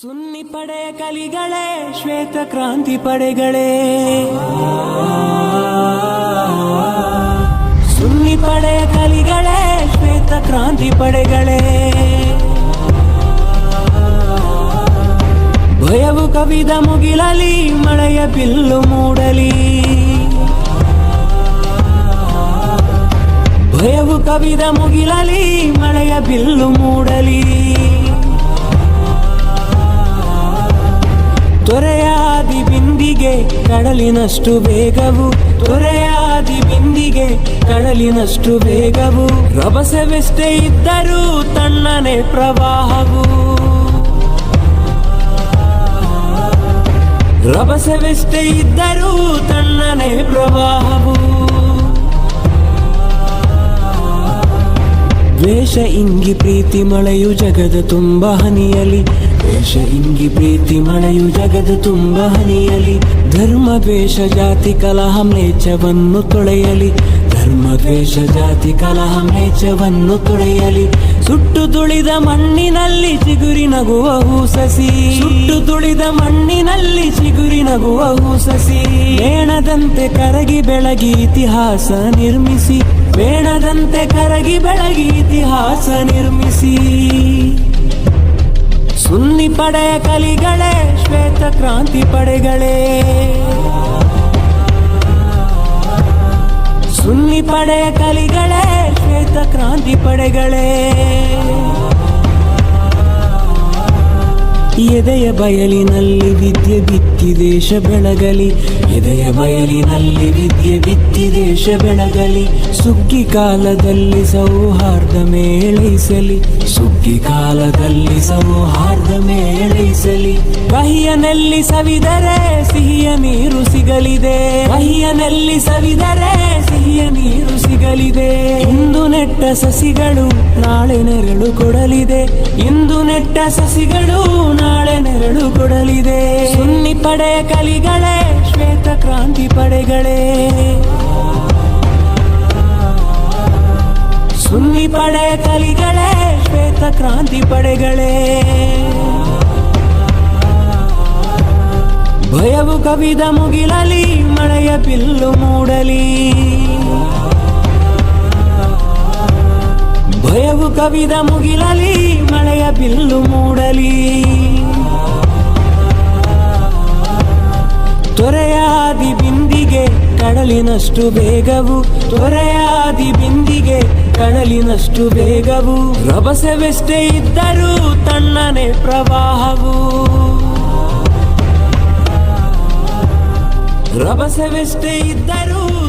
ಸುನ್ನಿ ಪಡೆ ಕಲಿಗಳೇ, ಶ್ವೇತ ಕ್ರಾಂತಿ ಪಡೆಗಳೇ. ಸುನ್ನಿ ಪಡೆ ಕಲಿಗಳೇ, ಶ್ವೇತ ಕ್ರಾಂತಿ ಪಡೆಗಳೇ. ಭಯವು ಕವಿದ ಮುಗಿಲಲಿ, ಮಳೆಯ ಬಿಲ್ಲು ಮೂಡಲಿ. ಭಯವು ಕವಿದ ಮುಗಿಲಲಿ, ಮಳೆಯ ಬಿಲ್ಲು ಮೂಡಲಿ. ಕಡಲಿನಷ್ಟು ವೇಗವು ತೊರೆಯಾದಿ ಬಿಂದಿಗೆ ಕಡಲಿನಷ್ಟು ವೇಗವು ರಭಸವೆಷ್ಟೇ ಇದ್ದರೂ ತಣ್ಣನೆ ಪ್ರವಾಹವು. ರಭಸವೆಷ್ಟೇ ಇದ್ದರೂ ತಣ್ಣನೆ ಪ್ರವಾಹವು. ದ್ವೇಷ ಇಂಗಿ ಪ್ರೀತಿ ಮಳೆಯು ಜಗದ ತುಂಬ ಹನಿಯಲಿ. ದ್ವೇಷ ಇಂಗಿ ಪ್ರೀತಿ ಮಳೆಯು ಜಗದ ತುಂಬ ಹನಿಯಲಿ. ಧರ್ಮ, ದ್ವೇಷ, ಜಾತಿ, ಕಲಹ ಮೇಚವನ್ನು ತೊಳೆಯಲಿ. ಧರ್ಮ, ದ್ವೇಷ, ಜಾತಿ, ಕಲಹ ಮೇಚವನ್ನು ತೊಳೆಯಲಿ. ಸುಟ್ಟು ತುಳಿದ ಮಣ್ಣಿನಲ್ಲಿ ಚಿಗುರಿ ನಗುವ ಹೂಸಸಿ. ಸುಟ್ಟು ತುಳಿದ ಮಣ್ಣಿನಲ್ಲಿ ಚಿಗುರಿ ನಗುವ ಹೂಸಸಿ. ಮೇಣದಂತೆ ಕರಗಿ ಬೆಳಗಿ ಇತಿಹಾಸ ನಿರ್ಮಿಸಿ. ಬೇಣದಂತೆ ಬೆಳಗಿ ಇತಿಹಾಸ ನಿರ್ಮಿಸಿ. ಸುನ್ನಿ ಪಡೆಯ ಕಲಿಗಳೇ, ಶ್ವೇತ ಕ್ರಾಂತಿ ಪಡೆಗಳೇ. ಸುನ್ನಿ ಪಡೆಯ ಕಲಿಗಳೇ, ಶ್ವೇತ ಕ್ರಾಂತಿ ಪಡೆಗಳೇ. ಎದೆಯ ಬಯಲಿನಲ್ಲಿ ವಿದ್ಯೆ ಬಿತ್ತಿ ದೇಶ ಬೆಳಗಲಿ. ಎದೆಯ ಬಯಲಿನಲ್ಲಿ ವಿದ್ಯೆ ಬಿತ್ತಿ ದೇಶ ಬೆಳಗಲಿ. ಸುಗ್ಗಿ ಕಾಲದಲ್ಲಿ ಸೌಹಾರ್ದ ಮೇಳೈಸಲಿ. ಸುಗ್ಗಿ ಕಾಲದಲ್ಲಿ ಸೌಹಾರ್ದ ಮೇಳೈಸಲಿ. ಬಹಿಯನಲ್ಲಿ ಸವಿದರೆ ಸಿಹಿಯ ನೀರು ಸಿಗಲಿದೆ. ಬಹಿಯನಲ್ಲಿ ಸವಿದರೆ ಸಿಹಿಯ ನೀರು ಸಿಗಲಿದೆ. ನೆಟ್ಟ ಸಸಿಗಳು ನಾಳೆ ನೆರಳು ಕೊಡಲಿದೆ. ಇಂದು ನೆಟ್ಟ ಸಸಿಗಳು ನಾಳೆ ನೆರಳು ಕೊಡಲಿದೆ. ಸುನ್ನಿ ಪಡೆ ಕಲಿಗಳೇ, ಶ್ವೇತ ಕ್ರಾಂತಿ ಪಡೆಗಳೇ. ಸುನ್ನಿ ಪಡೆ ಕಲಿಗಳೇ, ಶ್ವೇತ ಕ್ರಾಂತಿ ಪಡೆಗಳೇ. ಭಯವು ಕವಿದ ಮುಗಿಲಲಿ, ಮಳೆಯ ಬಿಲ್ಲು ಮೂಡಲಿ. ಕವಿದ ಮುಗಿಲಲಿ, ಮಳೆಯ ಬಿಲ್ಲು ಮೂಡಲಿ. ತೊರೆಯಾದಿ ಬಿಂದಿಗೆ ಕಡಲಿನಷ್ಟು ಬೇಗವು ತೊರೆಯಾದಿ ಬಿಂದಿಗೆ ಕಡಲಿನಷ್ಟು ಬೇಗವು ರಭಸವೆಷ್ಟೇ ಇದ್ದರೂ ತಣ್ಣನೆ ಪ್ರವಾಹವು. ರಭಸವೆಷ್ಟೇ ಇದ್ದರೂ